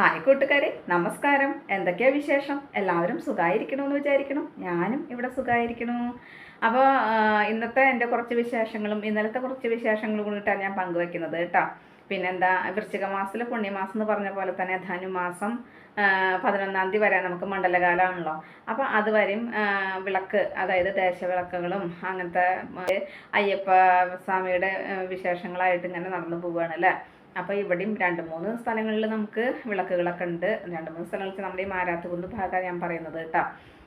Hi കൂട്ടുകാരെ നമസ്കാരം. എന്തൊക്കെയാ വിശേഷം? എല്ലാവരും സുഖമായിരിക്കണമെന്ന് വിചാരിക്കണം ഞാനും ഇവിടെ സുഖമായിരിക്കണു അപ്പോൾ ഇന്നത്തെ എന്റെ കുറച്ച് വിശേഷങ്ങളും ഇന്നലത്തെ കുറച്ച് വിശേഷങ്ങളും കൂടിയിട്ടാണ് ഞാൻ പങ്കുവെക്കുന്നത് കേട്ടോ. പിന്നെന്താ വൃശ്ചിക മാസത്തിലെ പുണ്യമാസം എന്ന് പറഞ്ഞ പോലെ തന്നെ ധനുമാസം പതിനൊന്നാം തീയതി വരെ നമുക്ക് മണ്ഡലകാലമാണല്ലോ അപ്പോൾ അതുവരെയും വിളക്ക് അതായത് ദേശവിളക്കുകളും അങ്ങനത്തെ അയ്യപ്പ സ്വാമിയുടെ വിശേഷങ്ങളായിട്ട് ഇങ്ങനെ നടന്നു പോവുകയാണ് അല്ലേ? അപ്പോൾ ഇവിടെയും രണ്ട് മൂന്ന് സ്ഥലങ്ങളിൽ നമുക്ക് വിളക്കുകളൊക്കെ ഉണ്ട്. രണ്ട് മൂന്ന് സ്ഥലങ്ങളിൽ നമ്മുടെ ഈ മാരാത്തുകുന്ന് ഭാഗമാണ് ഞാൻ പറയുന്നത് കേട്ടോ.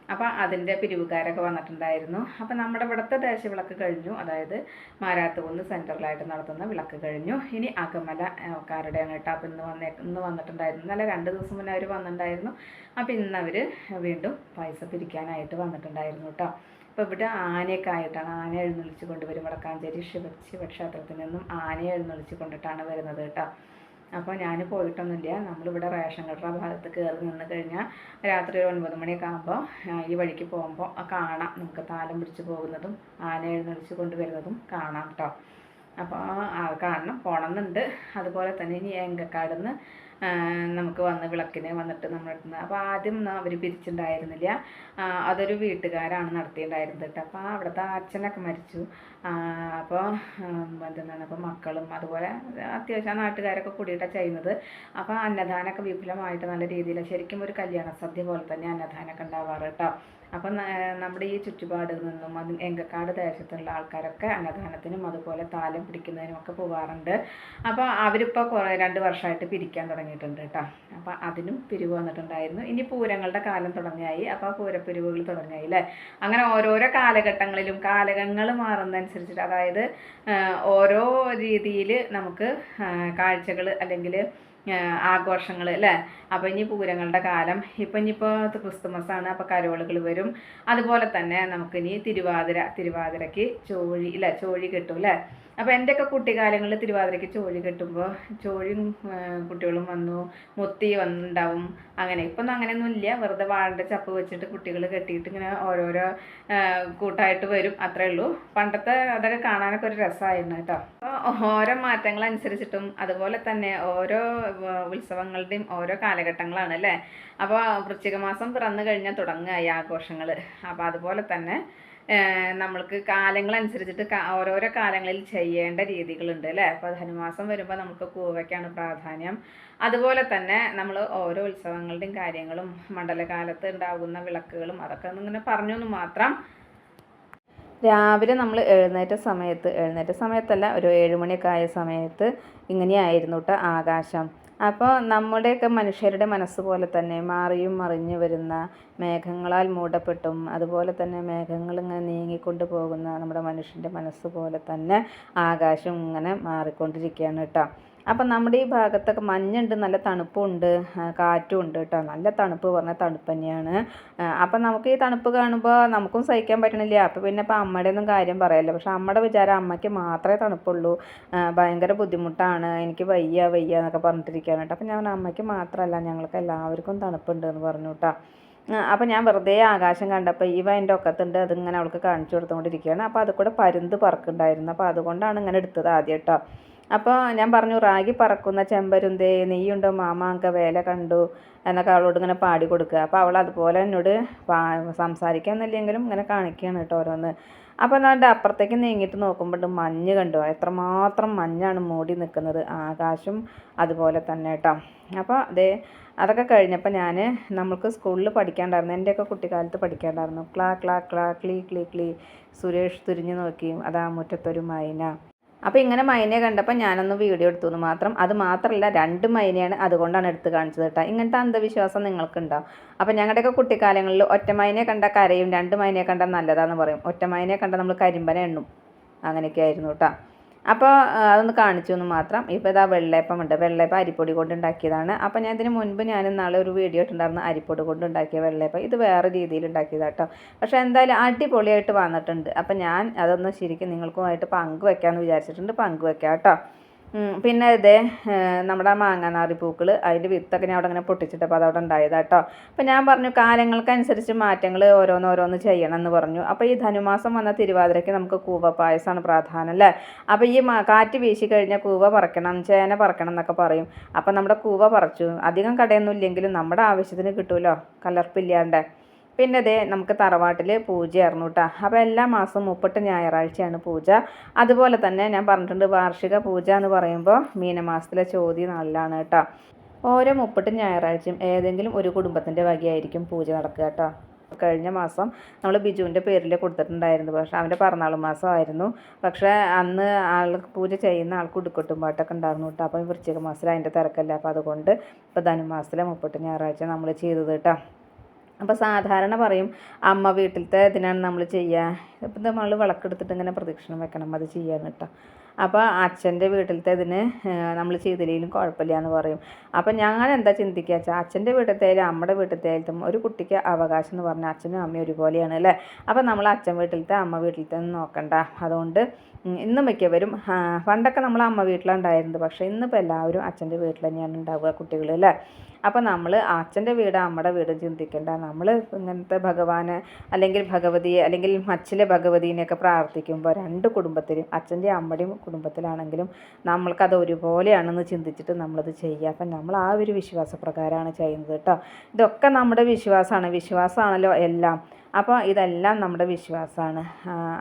അപ്പോൾ അതിന്റെ പിരിവുകാരൊക്കെ വന്നിട്ടുണ്ടായിരുന്നു. അപ്പോൾ നമ്മുടെ ഇവിടുത്തെ ദേശവിളക്ക് കഴിഞ്ഞു. അതായത് മാരാത്തുകുന്ന് സെന്ററിലായിട്ട് നടത്തുന്ന വിളക്ക് കഴിഞ്ഞു. ഇനി അകമല ആ, കാരുടെയാണ് കേട്ടോ. അപ്പോൾ ഇന്ന് വന്നേ ഇന്ന് വന്നിട്ടുണ്ടായിരുന്നു. നല്ല രണ്ട് ദിവസം മുന്നേ അവർ വന്നിട്ടുണ്ടായിരുന്നു. അപ്പോൾ ഇന്ന് വീണ്ടും പൈസ പിരിക്കാനായിട്ട് വന്നിട്ടുണ്ടായിരുന്നു കേട്ടോ. അപ്പോൾ ഇവിടെ ആനയൊക്കെ ആയിട്ടാണ്. ആന എഴുന്നള്ളിച്ച് കൊണ്ടുവരും. വടക്കാഞ്ചേരി ശിവ ശിവക്ഷേത്രത്തിൽ നിന്നും ആനയെ എഴുന്നള്ളിച്ച് കൊണ്ടിട്ടാണ് വരുന്നത് കേട്ടോ. അപ്പോൾ ഞാൻ പോയിട്ടൊന്നുമില്ല. നമ്മളിവിടെ റേഷൻ കടറ ഭാഗത്ത് കയറി നിന്ന് കഴിഞ്ഞാൽ രാത്രി ഒരു ഒൻപത് മണിയൊക്കെ ആകുമ്പോൾ ഈ വഴിക്ക് പോകുമ്പോൾ കാണാം. നമുക്ക് താലം പിടിച്ച് പോകുന്നതും ആന എഴുന്നള്ളിച്ച് കൊണ്ടുവരുന്നതും കാണാം കേട്ടോ. അപ്പോൾ ആ കാണണം പോണമെന്നുണ്ട് അതുപോലെ തന്നെ ഇനി എങ്കക്കാട് നിന്ന് നമുക്ക് വന്ന് വിളക്കിന് വന്നിട്ട് നമ്മുടെ അടുത്ത് അപ്പോൾ ആദ്യം അവർ പിരിച്ചിട്ടുണ്ടായിരുന്നില്ല അതൊരു വീട്ടുകാരാണ് നടത്തിയിട്ടുണ്ടായിരുന്നത് കേട്ടോ അപ്പോൾ അവിടുത്തെ അച്ഛനൊക്കെ മരിച്ചു. അപ്പോൾ എന്താണ് അപ്പോൾ മക്കളും അതുപോലെ അത്യാവശ്യം നാട്ടുകാരൊക്കെ കൂടിയിട്ടാണ് ചെയ്യുന്നത്. അപ്പോൾ അന്നദാനമൊക്കെ വിപുലമായിട്ട് നല്ല രീതിയിൽ ശരിക്കും ഒരു കല്യാണ സദ്യ പോലെ തന്നെ അന്നദാനമൊക്കെ ഉണ്ടാവാറ് കേട്ടോ അപ്പം നമ്മുടെ ഈ ചുറ്റുപാടിൽ നിന്നും അത് എങ്കക്കാട് ദേശത്തുള്ള ആൾക്കാരൊക്കെ അന്നദാനത്തിനും അതുപോലെ താലം പിടിക്കുന്നതിനും ഒക്കെ പോകാറുണ്ട് അപ്പോൾ അവരിപ്പോൾ കുറേ രണ്ട് വർഷമായിട്ട് പിരിക്കാൻ തുടങ്ങിയിട്ടുണ്ട് കേട്ടോ. അപ്പോൾ അതിനും പിരിവ് വന്നിട്ടുണ്ടായിരുന്നു. ഇനി പൂരങ്ങളുടെ കാലം തുടങ്ങിയായി അപ്പോൾ പൂരപ്പിരിവുകൾ തുടങ്ങിയായി അല്ലേ? അങ്ങനെ ഓരോരോ കാലഘട്ടങ്ങളിലും കാലങ്ങൾ മാറുന്നതനുസരിച്ചിട്ട് അതായത് ഓരോ രീതിയിൽ നമുക്ക് കാഴ്ചകൾ അല്ലെങ്കിൽ ആഘോഷങ്ങൾ അല്ലേ? അപ്പോൾ ഇനി പൂരങ്ങളുടെ കാലം ഇപ്പം ഇനിയിപ്പോൾ ക്രിസ്തുമസാണ് അപ്പോൾ കരോളുകൾ വരും. അതുപോലെ തന്നെ നമുക്കിനി തിരുവാതിര തിരുവാതിരയ്ക്ക് ചോഴി ഇല്ല? ചോഴി കിട്ടും അല്ലേ? അപ്പോൾ എന്റെയൊക്കെ കുട്ടിക്കാലങ്ങളിൽ തിരുവാതിരയ്ക്ക് ചോഴി കെട്ടുമ്പോൾ ചോഴിയും കുട്ടികളും വന്നു മുത്തി വന്നുണ്ടാവും അങ്ങനെ. ഇപ്പം അങ്ങനെയൊന്നും ഇല്ല വെറുതെ വാഴന്റെ ചപ്പ് വെച്ചിട്ട് കുട്ടികൾ കെട്ടിയിട്ട് ഇങ്ങനെ ഓരോരോ കൂട്ടായിട്ട് വരും. അത്രേ ഉള്ളൂ. പണ്ടത്തെ അതൊക്കെ കാണാനൊക്കെ ഒരു രസമായിരുന്നു കേട്ടോ. അപ്പോൾ ഓരോ മാറ്റങ്ങൾ അനുസരിച്ചിട്ടും അതുപോലെ തന്നെ ഓരോ ഉത്സവങ്ങളുടെയും ഓരോ കാലഘട്ടങ്ങളാണ് അല്ലേ? അപ്പോൾ വൃശ്ചിക മാസം പിറന്നു കഴിഞ്ഞാൽ തുടങ്ങുക ഈ ആഘോഷങ്ങൾ അപ്പോൾ അതുപോലെ തന്നെ നമ്മൾക്ക് കാലങ്ങളനുസരിച്ചിട്ട് ഓരോരോ കാലങ്ങളിൽ ചെയ്യേണ്ട രീതികളുണ്ട് അല്ലേ? അപ്പോൾ ധനുമാസം വരുമ്പോൾ നമുക്ക് കൂവയ്ക്കാണ് പ്രാധാന്യം. അതുപോലെ തന്നെ നമ്മൾ ഓരോ ഉത്സവങ്ങളുടെയും കാര്യങ്ങളും മണ്ഡലകാലത്ത് ഉണ്ടാകുന്ന വിളക്കുകളും അതൊക്കെ ഇങ്ങനെ പറഞ്ഞു എന്ന് മാത്രം. രാവിലെ നമ്മൾ എഴുന്നേറ്റ സമയത്ത് എഴുന്നേറ്റ സമയത്തല്ല ഒരു ഏഴുമണിയൊക്കെ ആയ സമയത്ത് ഇങ്ങനെയായിരുന്നു കേട്ടോ ആകാശം. അപ്പോൾ നമ്മുടെയൊക്കെ മനുഷ്യരുടെ മനസ്സ് പോലെ തന്നെ മാറിയും മറിഞ്ഞു വരുന്ന മേഘങ്ങളാൽ മൂടപ്പെട്ടും അതുപോലെ തന്നെ മേഘങ്ങൾ ഇങ്ങനെ നീങ്ങിക്കൊണ്ട് പോകുന്ന നമ്മുടെ മനുഷ്യന്റെ മനസ്സ് പോലെ തന്നെ ആകാശം ഇങ്ങനെ മാറിക്കൊണ്ടിരിക്കുകയാണ് കേട്ടോ. അപ്പം നമ്മുടെ ഈ ഭാഗത്തൊക്കെ മഞ്ഞുണ്ട് നല്ല തണുപ്പുണ്ട് കാറ്റും ഉണ്ട് കേട്ടോ. നല്ല തണുപ്പ് പറഞ്ഞ തണുപ്പ് തന്നെയാണ്. അപ്പം നമുക്ക് ഈ തണുപ്പ് കാണുമ്പോൾ നമുക്കും സഹിക്കാൻ പറ്റണില്ല. അപ്പം പിന്നെ ഇപ്പം അമ്മയുടെ ഒന്നും കാര്യം പറയല്ലോ. പക്ഷെ അമ്മയുടെ വിചാരം അമ്മയ്ക്ക് മാത്രമേ തണുപ്പുള്ളൂ. ഭയങ്കര ബുദ്ധിമുട്ടാണ്. എനിക്ക് വയ്യ വയ്യ എന്നൊക്കെ പറഞ്ഞിട്ടിരിക്കുകയാണ് കേട്ടോ. അപ്പം ഞാൻ അമ്മയ്ക്ക് മാത്രമല്ല ഞങ്ങൾക്ക് എല്ലാവർക്കും തണുപ്പുണ്ട് എന്ന് പറഞ്ഞു കേട്ടോ. അപ്പം ഞാൻ വെറുതെ ആകാശം കണ്ടപ്പോൾ ഇവ എന്റെ ഒക്കത്തുണ്ട്. അതിങ്ങനെ അവൾക്ക് കാണിച്ചു കൊടുത്തുകൊണ്ടിരിക്കുകയാണ്. അപ്പോൾ അത് പരുന്ത് പറക്കുണ്ടായിരുന്നു അപ്പോൾ അതുകൊണ്ടാണ് ഇങ്ങനെ എടുത്തത് ആദ്യം കേട്ടോ. അപ്പോൾ ഞാൻ പറഞ്ഞു റാഗി പറക്കുന്ന ചെമ്പരുന്തേ നീയുണ്ടോ മാമാങ്ക വേല കണ്ടു. എന്നൊക്കെ അവളോട് ഇങ്ങനെ പാടി കൊടുക്കുക. അപ്പോൾ അവൾ അതുപോലെ എന്നോട് സംസാരിക്കാൻ എന്നില്ലെങ്കിലും ഇങ്ങനെ കാണിക്കുകയാണ് കേട്ടോ ഓരോന്ന്. അപ്പോൾ എന്നാണ്ട് അപ്പുറത്തേക്ക് നീങ്ങിയിട്ട് നോക്കുമ്പോൾ മഞ്ഞ് കണ്ടു. എത്രമാത്രം മഞ്ഞാണ് മൂടി നിൽക്കുന്നത്. ആകാശം അതുപോലെ തന്നെ കേട്ടോ. അപ്പോൾ അതേ അതൊക്കെ കഴിഞ്ഞപ്പോൾ ഞാൻ നമ്മൾക്ക് സ്കൂളിൽ പഠിക്കാണ്ടായിരുന്നു. എന്റെയൊക്കെ കുട്ടിക്കാലത്ത് പഠിക്കാണ്ടായിരുന്നു. ക്ലാ ക്ലാ ക്ലാ ക്ലീ ക്ലീ ക്ലീ. സുരേഷ് തിരിഞ്ഞു നോക്കി. അതാ മുറ്റത്തൊരു മൈന. അപ്പോൾ ഇങ്ങനെ മൈനയെ കണ്ടപ്പോൾ ഞാനൊന്ന് വീഡിയോ എടുത്തു എന്ന് മാത്രം അത് മാത്രമല്ല രണ്ട് മൈനയാണ് അതുകൊണ്ടാണ് എടുത്ത് കാണിച്ചത് കേട്ടോ. ഇങ്ങനത്തെ അന്ധവിശ്വാസം നിങ്ങൾക്കുണ്ടാവും അപ്പോൾ ഞങ്ങളുടെയൊക്കെ കുട്ടിക്കാലങ്ങളിൽ ഒറ്റ മൈനയെ കണ്ട കരയും രണ്ട് മൈനയെ കണ്ടാൽ നല്ലതാന്ന് പറയും. ഒറ്റ മൈനയെ കണ്ടാൽ നമ്മൾ കരിമ്പനെ എണ്ണും. അങ്ങനെയൊക്കെ ആയിരുന്നു കേട്ടോ. അപ്പോൾ അതൊന്ന് കാണിച്ചു എന്ന് മാത്രം. ഇപ്പോൾ ഇതാ വെള്ളയപ്പം ഉണ്ട് വെള്ളയപ്പം അരിപ്പൊടി കൊണ്ട് ഉണ്ടാക്കിയതാണ് അപ്പോൾ ഞാൻ ഇതിന് മുൻപ് ഞാൻ നാളെ ഒരു വീഡിയോ ഇട്ടുണ്ടായിരുന്നു അരിപ്പൊടി കൊണ്ട് ഉണ്ടാക്കിയ വെള്ളയപ്പം. ഇത് വേറെ രീതിയിൽ ഉണ്ടാക്കിയതാണ് കേട്ടോ പക്ഷേ എന്തായാലും അടിപൊളിയായിട്ട് വന്നിട്ടുണ്ട്. അപ്പോൾ ഞാൻ അതൊന്ന് ശരിക്കും നിങ്ങൾക്കുമായിട്ട് പങ്കുവെക്കാമെന്ന് വിചാരിച്ചിട്ടുണ്ട്. പങ്കുവെക്കാം കേട്ടോ പിന്നെ ഇതേ നമ്മുടെ മാങ്ങാനാറി പൂക്കൾ അതിന്റെ വിത്തൊക്കെ ഞാൻ അവിടെ ഇങ്ങനെ പൊട്ടിച്ചിട്ട് അപ്പോൾ അതവിടെ ഉണ്ടായതാ കേട്ടോ അപ്പോൾ ഞാൻ പറഞ്ഞു കാലങ്ങൾക്കനുസരിച്ച് മാറ്റങ്ങൾ ഓരോന്നോരോന്ന് ചെയ്യണം എന്ന് പറഞ്ഞു. അപ്പോൾ ഈ ധനുമാസം വന്ന തിരുവാതിരയ്ക്ക് നമുക്ക് കൂവ പായസമാണ് പ്രാധാന്യം അല്ലേ? അപ്പോൾ ഈ കാറ്റ് വീശി കഴിഞ്ഞാൽ കൂവ പറക്കണം ചേന പറക്കണം എന്നൊക്കെ പറയും. അപ്പോൾ നമ്മുടെ കൂവ പറിച്ചു. അധികം കടയൊന്നും ഇല്ലെങ്കിലും നമ്മുടെ ആവശ്യത്തിന് കിട്ടുമല്ലോ കലർപ്പില്ലാണ്ട്. പിന്നെ ദേ നമുക്ക് തറവാട്ടിൽ പൂജയായിരുന്നു കേട്ടോ അപ്പോൾ എല്ലാ മാസവും മുപ്പട്ട് ഞായറാഴ്ചയാണ് പൂജ. അതുപോലെ തന്നെ ഞാൻ പറഞ്ഞിട്ടുണ്ട് വാർഷിക പൂജ എന്ന് പറയുമ്പോൾ മീനമാസത്തിലെ ചോതി നാളിലാണ് കേട്ടോ ഓരോ മുപ്പട്ട് ഞായറാഴ്ചയും ഏതെങ്കിലും ഒരു കുടുംബത്തിന്റെ വകയായിരിക്കും പൂജ നടക്കുക കേട്ടോ കഴിഞ്ഞ മാസം നമ്മൾ ബിജുവിന്റെ പേരിൽ കൊടുത്തിട്ടുണ്ടായിരുന്നു. പക്ഷേ അവന്റെ പിറന്നാൾ മാസമായിരുന്നു പക്ഷേ അന്ന് ആൾ പൂജ ചെയ്യുന്ന ആൾക്ക് ഉടുക്കൊട്ടും പാട്ടൊക്കെ ഉണ്ടായിരുന്നു കേട്ടോ അപ്പം വൃശ്ചിക മാസത്തിൽ അതിന്റെ തിരക്കല്ല. അപ്പോൾ അതുകൊണ്ട് ഇപ്പോൾ ധനുമാസത്തിലെ മുപ്പട്ട് ഞായറാഴ്ച നമ്മൾ ചെയ്തത് കേട്ടോ അപ്പോൾ സാധാരണ പറയും അമ്മ വീട്ടിലത്തെ ഇതിനാണ് നമ്മൾ ചെയ്യുക അപ്പം നമ്മൾ വിളക്കെടുത്തിട്ട് ഇങ്ങനെ പ്രദക്ഷിണം വെക്കണം അത് ചെയ്യാൻ കേട്ടോ. അപ്പോൾ അച്ഛന്റെ വീട്ടിലത്തെ ഇതിന് നമ്മൾ ചെയ്തില്ലെങ്കിലും കുഴപ്പമില്ല എന്ന് പറയും. അപ്പം ഞാൻ എന്താ ചിന്തിക്കുക വെച്ചാൽ അച്ഛന്റെ വീട്ടിലത്തേലും അമ്മയുടെ വീട്ടിലത്തേലും ഒരു കുട്ടിക്ക് അവകാശം എന്ന് പറഞ്ഞാൽ അച്ഛനും അമ്മയും ഒരുപോലെയാണ് അല്ലേ? അപ്പം നമ്മൾ അച്ഛൻ വീട്ടിലത്തെ അമ്മ വീട്ടിലത്തെ നോക്കണ്ട. അതുകൊണ്ട് ഇന്നും മിക്കവരും പണ്ടൊക്കെ നമ്മൾ അമ്മ വീട്ടിലുണ്ടായിരുന്നത് പക്ഷേ ഇന്നിപ്പോൾ എല്ലാവരും അച്ഛന്റെ വീട്ടിൽ തന്നെയാണ് ഉണ്ടാവുക കുട്ടികൾ അല്ലേ? അപ്പോൾ നമ്മൾ അച്ഛന്റെ വീട് അമ്മയുടെ വീട് ചിന്തിക്കേണ്ട. നമ്മൾ ഇങ്ങനത്തെ ഭഗവാനെ അല്ലെങ്കിൽ ഭഗവതിയെ അല്ലെങ്കിൽ മച്ചിലെ ഭഗവതിനെയൊക്കെ പ്രാർത്ഥിക്കുമ്പോൾ രണ്ട് കുടുംബത്തിലും അച്ഛന്റെയും അമ്മയുടെയും കുടുംബത്തിലാണെങ്കിലും നമ്മൾക്കത് ഒരുപോലെയാണെന്ന് ചിന്തിച്ചിട്ട് നമ്മളത് ചെയ്യുക. അപ്പം നമ്മൾ ആ ഒരു വിശ്വാസപ്രകാരമാണ് ചെയ്യുന്നത് കേട്ടോ. ഇതൊക്കെ നമ്മുടെ വിശ്വാസമാണ്. വിശ്വാസമാണല്ലോ എല്ലാം. അപ്പോൾ ഇതെല്ലാം നമ്മുടെ വിശ്വാസമാണ്.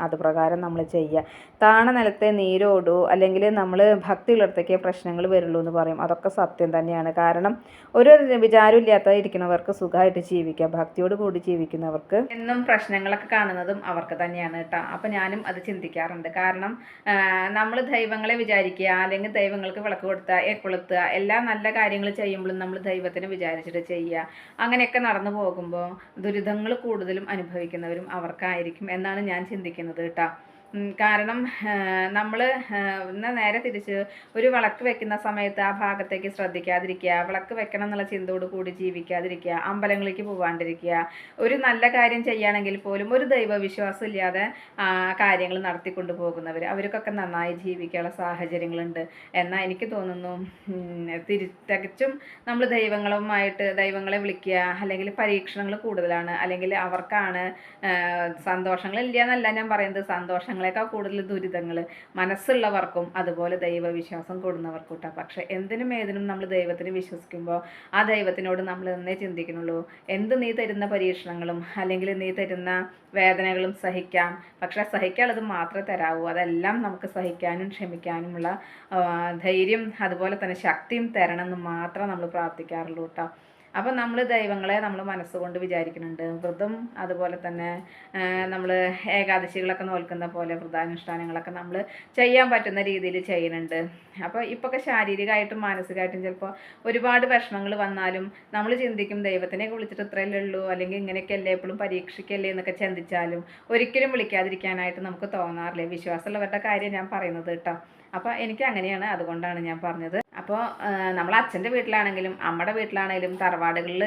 അതുപ്രകാരം നമ്മൾ ചെയ്യുക. താണ നിലത്തെ നീരോടൂ അല്ലെങ്കിൽ നമ്മൾ ഭക്തി ഭക്തിയുള്ളിടത്തേക്ക് പ്രശ്നങ്ങൾ വരുള്ളൂ എന്ന് പറയും. അതൊക്കെ സത്യം തന്നെയാണ്. കാരണം ഒരു വിചാരമില്ലാത്ത ഇരിക്കുന്നവർക്ക് സുഖമായിട്ട് ജീവിക്കാം. ഭക്തിയോട് കൂടി ജീവിക്കുന്നവർക്ക് എന്നും പ്രശ്നങ്ങളൊക്കെ കാണുന്നതും അവർക്ക് തന്നെയാണ് കേട്ടോ. അപ്പം ഞാനും അത് ചിന്തിക്കാറുണ്ട്. കാരണം നമ്മൾ ദൈവങ്ങളെ വിചാരിക്കുക അല്ലെങ്കിൽ ദൈവങ്ങൾക്ക് വിളക്ക് കൊടുത്തുക ഏക്കൊളുത്തുക എല്ലാ നല്ല കാര്യങ്ങൾ ചെയ്യുമ്പോഴും നമ്മൾ ദൈവത്തിന് വിചാരിച്ചിട്ട് ചെയ്യുക. അങ്ങനെയൊക്കെ നടന്നു പോകുമ്പോൾ ദുരിതങ്ങൾ കൂടുതലും അനുഭവിക്കുന്നവരും അവർക്കായിരിക്കും എന്നാണ് ഞാൻ ചിന്തിക്കുന്നത് കേട്ടോ. കാരണം നമ്മൾ എന്നാൽ നേരെ തിരിച്ച് ഒരു വിളക്ക് വെക്കുന്ന സമയത്ത് ആ ഭാഗത്തേക്ക് ശ്രദ്ധിക്കാതിരിക്കുക വിളക്ക് വെക്കണം എന്നുള്ള ചിന്തയോട് കൂടി ജീവിക്കാതിരിക്കുക അമ്പലങ്ങളിലേക്ക് പോകാണ്ടിരിക്കുക ഒരു നല്ല കാര്യം ചെയ്യുകയാണെങ്കിൽ പോലും ഒരു ദൈവവിശ്വാസം ഇല്ലാതെ കാര്യങ്ങൾ നടത്തിക്കൊണ്ട് പോകുന്നവർ അവർക്കൊക്കെ നന്നായി ജീവിക്കാനുള്ള സാഹചര്യങ്ങളുണ്ട്. എന്നാൽ എനിക്ക് തോന്നുന്നു തിരി തികച്ചും നമ്മൾ ദൈവങ്ങളുമായിട്ട് ദൈവങ്ങളെ വിളിക്കുക അല്ലെങ്കിൽ പരീക്ഷണങ്ങൾ കൂടുതലാണ് അല്ലെങ്കിൽ അവർക്കാണ് സന്തോഷങ്ങളില്ല എന്നല്ല ഞാൻ പറയുന്നത് സന്തോഷങ്ങളെക്കാൾ കൂടുതൽ ദുരിതങ്ങൾ മനസ്സുള്ളവർക്കും അതുപോലെ ദൈവവിശ്വാസം കൂടുന്നവർക്കും കേട്ടോ പക്ഷേ എന്തിനും ഏതിനും നമ്മൾ ദൈവത്തിന് വിശ്വസിക്കുമ്പോൾ ആ ദൈവത്തിനോട് നമ്മൾ എന്നേ ചിന്തിക്കുന്നുള്ളൂ. എന്ത് നീ തരുന്ന പരീക്ഷണങ്ങളും അല്ലെങ്കിൽ നീ തരുന്ന വേദനകളും സഹിക്കാം. പക്ഷേ സഹിക്കാനുള്ളത് മാത്രമേ തരാവൂ. അതെല്ലാം നമുക്ക് സഹിക്കാനും ക്ഷമിക്കാനുമുള്ള ധൈര്യം അതുപോലെ തന്നെ ശക്തിയും തരണം എന്ന് മാത്രം നമ്മൾ പ്രാർത്ഥിക്കാറുള്ളൂ കേട്ടോ അപ്പം നമ്മൾ ദൈവങ്ങളെ നമ്മൾ മനസ്സുകൊണ്ട് വിചാരിക്കുന്നുണ്ട്. വ്രതം അതുപോലെ തന്നെ നമ്മൾ ഏകാദശികളൊക്കെ നോൽക്കുന്ന പോലെ വ്രതാനുഷ്ഠാനങ്ങളൊക്കെ നമ്മൾ ചെയ്യാൻ പറ്റുന്ന രീതിയിൽ ചെയ്യുന്നുണ്ട്. അപ്പോൾ ഇപ്പോഴൊക്കെ ശാരീരികമായിട്ടും മാനസികമായിട്ടും ചിലപ്പോൾ ഒരുപാട് വിഷമങ്ങൾ വന്നാലും നമ്മൾ ചിന്തിക്കും ദൈവത്തിനെ വിളിച്ചിട്ട് ഇത്രയല്ലേ ഉള്ളൂ അല്ലെങ്കിൽ ഇങ്ങനെയൊക്കെയല്ലേ എപ്പോഴും പരീക്ഷിക്കല്ലേ എന്നൊക്കെ ചിന്തിച്ചാലും ഒരിക്കലും വിളിക്കാതിരിക്കാനായിട്ട് നമുക്ക് തോന്നാറില്ല. വിശ്വാസമുള്ളവരുടെ കാര്യം ഞാൻ പറയുന്നത് കേട്ടോ. അപ്പോൾ എനിക്ക് അങ്ങനെയാണ് അതുകൊണ്ടാണ് ഞാൻ പറഞ്ഞത്. അപ്പോൾ നമ്മൾ അച്ഛന്റെ വീട്ടിലാണെങ്കിലും അമ്മയുടെ വീട്ടിലാണെങ്കിലും തറവാടുകളിൽ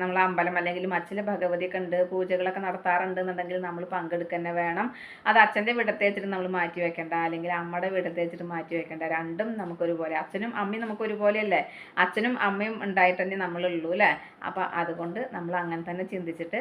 നമ്മൾ അമ്പലം അല്ലെങ്കിൽ അച്ഛന്റെ ഭഗവതി കണ്ട് പൂജകളൊക്കെ നടത്താറുണ്ട് എന്നുണ്ടെങ്കിൽ നമ്മൾ പങ്കെടുക്കുക വേണം. അത് അച്ഛന്റെ വീടത്തെ വെച്ചിട്ട് നമ്മൾ മാറ്റി വെക്കേണ്ട അല്ലെങ്കിൽ അമ്മയുടെ വീടത്തെ വെച്ചിട്ട് മാറ്റി വെക്കേണ്ട. രണ്ടും നമുക്കൊരുപോലെ. അച്ഛനും അമ്മയും നമുക്ക് ഒരുപോലെയല്ലേ അച്ഛനും അമ്മയും ഉണ്ടായിട്ട് തന്നെ നമ്മളുള്ളൂ അല്ലേ? അപ്പോൾ അതുകൊണ്ട് നമ്മൾ അങ്ങനെ തന്നെ ചിന്തിച്ചിട്ട്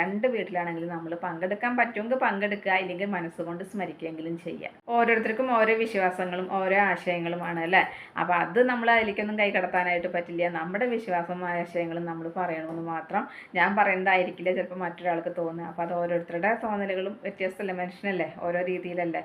രണ്ട് വീട്ടിലാണെങ്കിലും നമ്മൾ പങ്കെടുക്കാൻ പറ്റുമെങ്കിൽ പങ്കെടുക്കുക ഇല്ലെങ്കിൽ മനസ്സുകൊണ്ട് സ്മരിക്കുകയെങ്കിലും ചെയ്യുക ഓരോരുത്തർക്കും ഓരോ വിശ്വാസങ്ങളും ഓരോ ആശയങ്ങളുമാണ് അല്ലേ? അപ്പോൾ അത് നമ്മൾ അതിലേക്കൊന്നും കൈ കടത്താനായിട്ട് പറ്റില്ല. നമ്മുടെ വിശ്വാസം ആശയങ്ങളും നമ്മൾ പറയണമെന്ന് മാത്രം ഞാൻ പറയുന്നതായിരിക്കില്ല ചിലപ്പോൾ മറ്റൊരാൾക്ക് തോന്നുക. അപ്പോൾ അത് ഓരോരുത്തരുടെ തോന്നലുകളും വ്യത്യസ്തമല്ലേ? മനുഷ്യനല്ലേ? ഓരോ രീതിയിലല്ലേ?